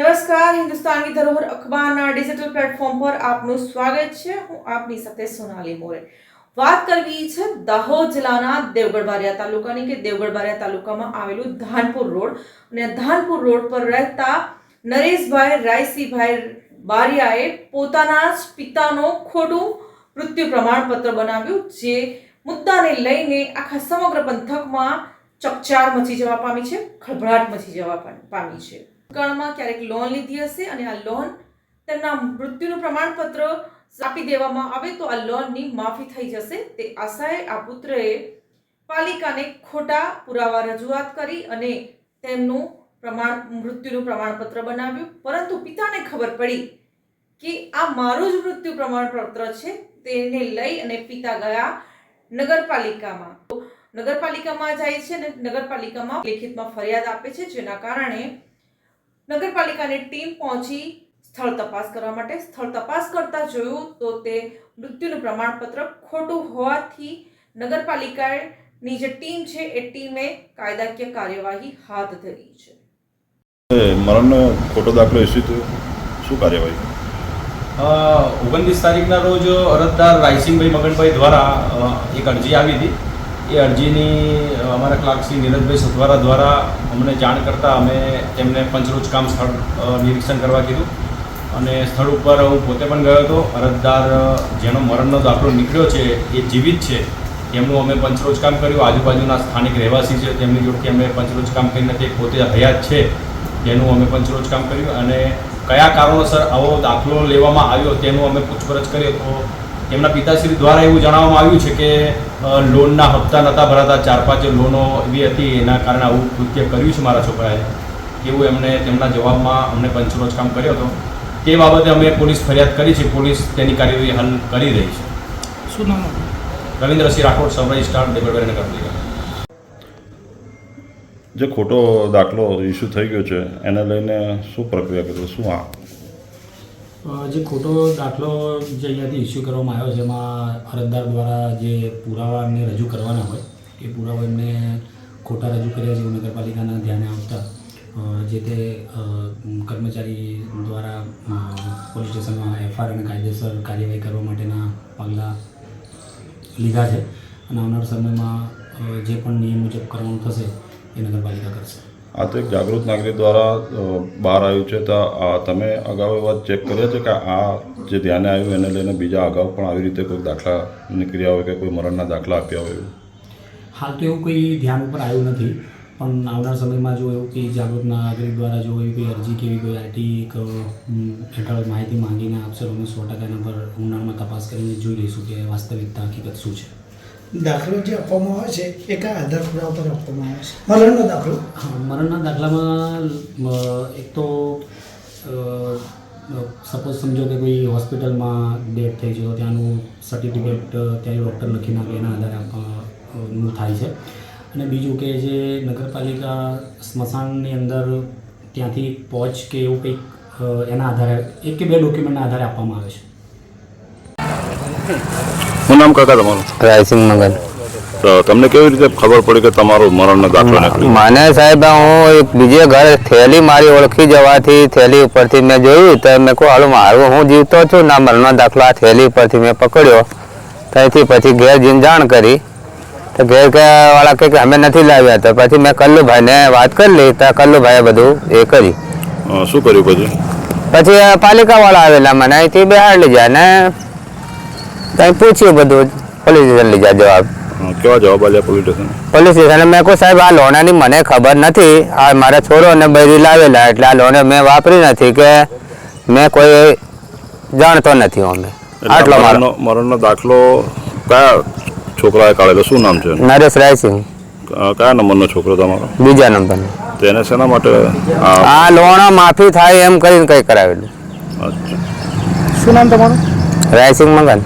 નમસ્કાર, હિન્દુસ્તાની ધરોહર અખબારના digital platform પર આપનું સ્વાગત છે. હું આપની સાથે સોનાલી મોરે. વાત કરવી છે દાહોદ જિલ્લાના દેવગઢ બારિયા તાલુકાની કે દેવગઢ બારિયા તાલુકામાં આવેલું ધાનપુર રોડ અને ધાનપુર રોડ પર રહેતા નરેશભાઈ રાયસીભાઈ બારિયાએ પોતાના જ પિતાનો ખોટું મૃત્યુ પ્રમાણપત્ર બનાવ્યું, જે મુદ્દાને લઈને આખા સમગ્ર પંથકમાં ચકચાર મચી જવા પામી છે, ખળભળાટ મચી જવા પામ- પામી છે. ભૂતકાળમાં ક્યારેક લોન લીધી હશે અને આ લોન તેમના મૃત્યુનું પ્રમાણપત્ર આપી દેવામાં આવે તો આ લોનની માફી થઈ જશે. તે આશાએ આ પુત્રએ પાલિકાને ખોટા પુરાવા રજૂઆત કરી અને તેમનું પ્રમાણ, મૃત્યુનું પ્રમાણપત્ર બનાવ્યું. પરંતુ પિતાને ખબર પડી કે આ મારું જ મૃત્યુ પ્રમાણપત્ર છે, તેને લઈ અને પિતા ગયા નગરપાલિકામાં. નગરપાલિકામાં જાય છે અને નગરપાલિકામાં લેખિતમાં ફરિયાદ આપે છે, જેના કારણે નગરપાલિકાની ટીમ પહોંચી સ્થળ તપાસ કરવા માટે. સ્થળ તપાસ કરતા જોયું તો તે મૃત્યુનું પ્રમાણપત્ર ખોટું હોવાથી નગરપાલિકાની જે ટીમ છે એ ટીમે કાયદાકીય કાર્યવાહી હાથ ધરી છે. મરણનો ખોટો દાખલો ઇસ્યુ થયો. શું કાર્યવાહી? ઓગણત્રીસ તારીખના રોજ અરજદાર રાયસિંહભાઈ મગનભાઈ દ્વારા એક અરજી આવી હતી. એ અરજીની અમારા ક્લાર્ક શ્રી નીરજભાઈ સથવારા દ્વારા અમને જાણ કરતાં અમે તેમને પંચરોજ કામ સ્થળ નિરીક્ષણ કરવા કીધું. અને સ્થળ ઉપર હું પોતે પણ ગયો હતો. અરજદાર જેનો મરણનો દાખલો નીકળ્યો છે, એ જીવિત છે એમનું અમે પંચરોજ કામ કર્યું. આજુબાજુના સ્થાનિક રહેવાસી છે, તેમની જોડથી અમે પંચરોજ કામ કરીને તે પોતે હયાત છે, તેનું અમે પંચરોજ કામ કર્યું. અને કયા કારણોસર આવો દાખલો લેવામાં આવ્યો તેનું અમે પૂછપરછ કરીએ તો તેમના પિતાશ્રી દ્વારા એવું જણાવવામાં આવ્યું છે કે લોનના હપ્તા નહોતા ભરાતા ચાર પાંચ લોનો એવી હતી એના કારણે આવું કૃત્ય કર્યું છે મારા છોકરાએ. એવું એમને તેમના જવાબમાં અમને પંચરોજ કામ કર્યો હતો. તે બાબતે અમે પોલીસ ફરિયાદ કરી છે. પોલીસ તેની કાર્યવાહી હાલ કરી રહી છે. શું નામ રવિન્દ્રસિંહ રાઠોડ સૌરાઈ સ્ટાર ડેબલબેરી કરી જે ખોટો દાખલો ઇસ્યુ થઈ ગયો છે એને લઈને શું પ્રક્રિયા કરી? શું આ? જે ખોટો દાખલો જે અહીંયાથી ઇસ્યુ કરવામાં આવ્યો છે એમાં અરજદાર દ્વારા જે પુરાવા એમને રજૂ કરવાના હોય, એ પુરાવા એમને ખોટા રજૂ કર્યા છે નગરપાલિકાના ધ્યાને આવતા જે તે કર્મચારી દ્વારા પોલીસ સ્ટેશનમાં એફઆઈઆર અને કાયદેસર કાર્યવાહી કરવા માટેના પગલાં લીધા છે અને આવનાર સમયમાં જે પણ નિયમ મુજબ કરવાનું થશે, એ નગરપાલિકા કરશે. આ તો એક જાગૃત નાગરિક દ્વારા બહાર આવ્યું છે. તો તમે અગાઉ એ વાત ચેક કર્યા છે કે આ જે ધ્યાને આવ્યું એને લઈને બીજા અગાઉ પણ આવી રીતે કોઈ દાખલા નીકળ્યા હોય કે કોઈ મરણના દાખલા આપ્યા હોય હાલ તો એવું કંઈ ધ્યાન ઉપર આવ્યું નથી. પણ આવનાર સમયમાં જો એવું કંઈ જાગૃત નાગરિક દ્વારા જો એવી કોઈ અરજી કે એવી કોઈ આઈટી હેઠળ માહિતી માંગીને આપશે અમે સો ટકા એના પર ઊંડાણમાં તપાસ કરીને જોઈ લઈશું કે વાસ્તવિકતા હકીકત શું છે. દાખલો જે આપવામાં આવે છે એ કયા આધાર પુરાવા પર આપવામાં આવે છે. મરણનો દાખલો. મરણના દાખલામાં એક તો સપોઝ સમજો કે કોઈ હોસ્પિટલમાં ડેથ થઈ છે, તો ત્યાંનું સર્ટિફિકેટ ત્યાં ડૉક્ટર લખીને નાખે, એના આધારે થાય છે. અને બીજું કે જે નગરપાલિકા સ્મશાનની અંદર ત્યાંથી પહોંચ કે એવું કંઈક એના આધારે, એક કે બે ડોક્યુમેન્ટના આધારે આપવામાં આવે છે. શું નામ કાકા તમારું? રાયસિંહ મંગલ. તો તમને કેવી રીતે ખબર પડી કે તમારો મરણનો દાખલો નીકળ્યો? મને સાહેબ હું એક બીજે ઘરે થેલી મારી ઓળખી જવાથી થેલી ઉપરથી મેં જોયું તો મેં કહું હાલો મારું હું જીવતો છું ના મરણનો દાખલો આ થેલી ઉપરથી મેં પકડ્યો. ત્યાંથી પછી ઘેર જઈને જાણ કરી. તો ઘેર કે વાળા કે અમે નથી લાવ્યા. તો પછી મેં કલ્લુભાઈને વાત કરી લીધી તો કલ્લુભાઈએ બધું એ કરી શું કર્યું પછી? પછી પાલિકાવાળા આવેલા મને અહીંથી લઈ જાય ને ત્યાં પૂછ્યું બધું પોલીસ સ્ટેશન લઈ જા જવાબ? અ, કેવા જવાબ આલ્યા પોલીસ સ્ટેશન પોલીસ સ્ટેશન મેં કહું સાહેબ આ લોનાની મને ખબર નથી. આ મારા છોરો ને બૈરી લાવેલા એટલે આ લોને મેં વાપરી નથી કે મેં કોઈ જાણતો નથી અમે. આટલો મારો. મરણનો મરણનો દાખલો કયા છોકરાએ કાઢેલો? શું નામ છે નરેશ રાયસિંહ કયા નંબરનો છોકરો તમારો? બીજા નંબરનો. તેને શેના માટે આ લોન માફી થાય એમ કરીને કંઈ કરાવેલું. અચ્છા. શું નામ તમારું? રાયસિંહ મગન.